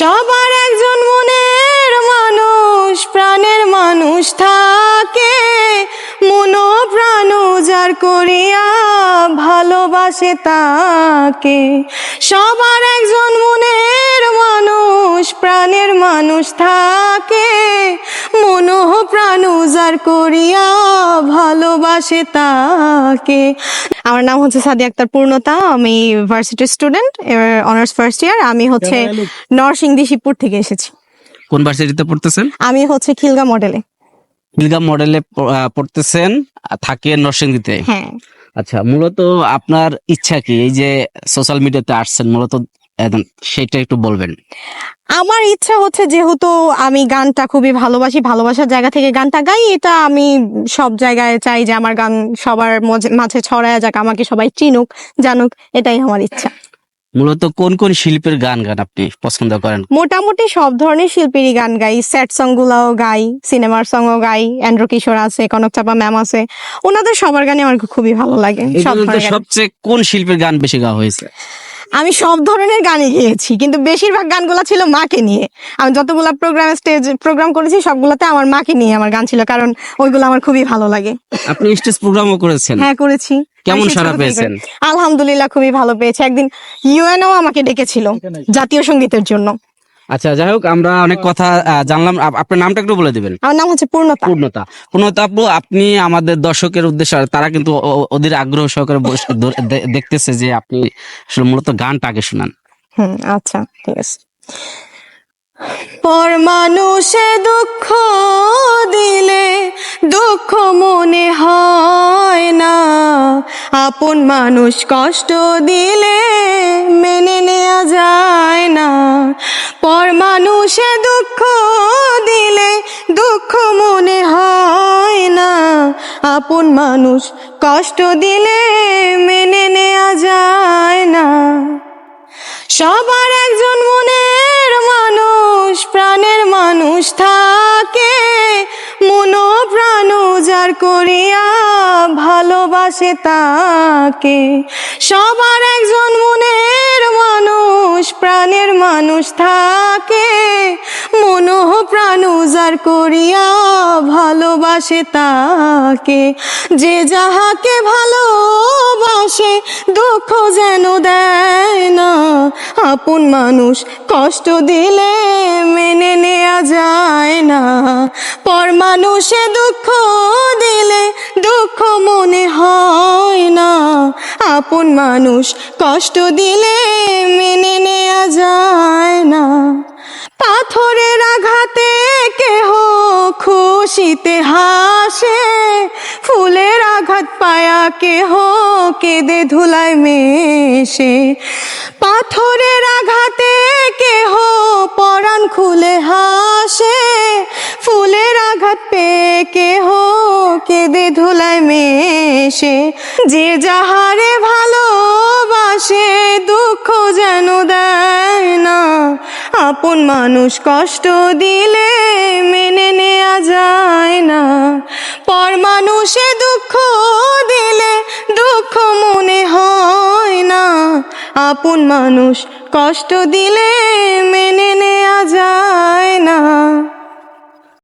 সবার একজন মনের মানুষ, প্রাণের মানুষ থাকে। মন প্রাণ উজাড় করিয়া ভালোবাসে তাকে। সবার একজন মনের মানুষ, প্রাণের মানুষ থাকে। মন প্রাণ উজাড় করিয়া ভালোবাসে তাকে। আমার নাম হচ্ছে সাদি আক্তার পূর্ণতা আমি varsity student honours first year আমি হচ্ছে নরসিংদী শিবপুর থেকে এসেছি। কোন ভার্সিটিতে পড়তেছেন? আমি হচ্ছে খিলগা মডেলে খিলগা মডেলে পড়তেছেন থাকেন নরসিংদীতে? হ্যাঁ। আচ্ছা মূলত আপনার ইচ্ছা কি? এই যে সোশ্যাল মিডিয়াতে আসছেন মূলত সেটা একটু বলবেন। আমার ইচ্ছা হচ্ছে যেহেতু আমি গানটা খুবই ভালোবাসি ভালোবাসার জায়গা থেকে গানটা গাই এটা আমি সব জায়গায় চাই যে আমার গান সবার মাঝে ছড়ায় যাক আমাকে সবাই চিনুক জানুক এটাই আমার ইচ্ছা। মূলত কোন কোন শিল্পীর গান গান আপনি পছন্দ করেন? মোটামুটি সব ধরনের শিল্পীরই গান গাই। স্যাড সং গুলাও গাই সিনেমার সঙ্গও গাই অ্যান্ড্রো কিশোর আছে কনক চাপা ম্যাম আছে। ওনাদের সবার গানই আমার খুবই ভালো লাগে সবচেয়ে কোন শিল্পীর গান বেশি গাওয়া হয়েছে? আমি সব ধরনের গানই গিয়েছি কিন্তু বেশিরভাগ গানগুলো ছিল মাকে নিয়ে। আমি যতগুলা প্রোগ্রাম স্টেজ প্রোগ্রাম করেছি সবগুলোতে আমার মাকে নিয়ে আমার গান ছিল কারণ ওইগুলো আমার খুবই ভালো লাগে। আপনি স্টেজ প্রোগ্রামও করেছেন? হ্যাঁ করেছি। কেমন থেকে পেয়েছেন? আলহামদুলিল্লাহ খুবই ভালো পেয়েছে। একদিন ইউএনও আমাকে ডেকেছিল জাতীয় সঙ্গীতের জন্য। আচ্ছা যাই হোক আমরা অনেক কথা জানলাম। আপনার নামটা একটু বলে দিবেন। আমার নাম হচ্ছে পূর্ণতা। পূর্ণতা। পূর্ণতা আপু আপনি আমাদের দর্শকের উদ্দেশ্যে তারা কিন্তু ওদের আগ্রহ সহকারে দেখতেছে যে আপনি আসলে মূলত গানটা আগে শুনান। হুম আচ্ছা ঠিক আছে। পর মানুষে দুঃখ দিলে দুঃখ মনে হয় না। আপন মানুষ কষ্ট দিলে মেনে নেওয়া যায় না। পর মানুষে দুঃখ দিলে দুঃখ মনে হয় না। আপন মানুষ কষ্ট দিলে মেনে নেওয়া যায় না। সবার একজন মনের মানুষ, প্রাণের মানুষ থাকে। মন প্রাণ উজাড় করিয়া ভালোবাসে তাকে। সবার একজন মনের মানুষ, প্রাণের মানুষ থাকে। মন প্রাণ উজাড় করিয়া ভালোবাসে তাকে। যে যাহাকে ভালোবাসে, দুঃখ যেন দেয় না। আপন মানুষ কষ্ট দিলে মেনে নেয়া যায় না। পর মানুষে দুঃখ দিলে আপন মানুষ কষ্ট দিলে মেনে নেওয়া যায় না। পাথরের আঘাতে কেহ খুশিতে হাসে, ফুলের আঘাত পায়া কেহ কেঁদে ধুলায় মেশে। পাথরের আঘাতে কেহ পরাণ খুলে হাসে, ফুলের আঘাত পেয়ে কেহ কেঁদে ধুলায় মেশে। যে যাহারে ভালোবাসে, দুঃখ যেন দেয় না। আপন মানুষ কষ্ট দিলে মেনে নেওয়া যায় না। পর মানুষে দুঃখ দিলে, দুঃখ মনে হয় না। আপন মানুষ কষ্ট দিলে মেনে নেওয়া যায় না।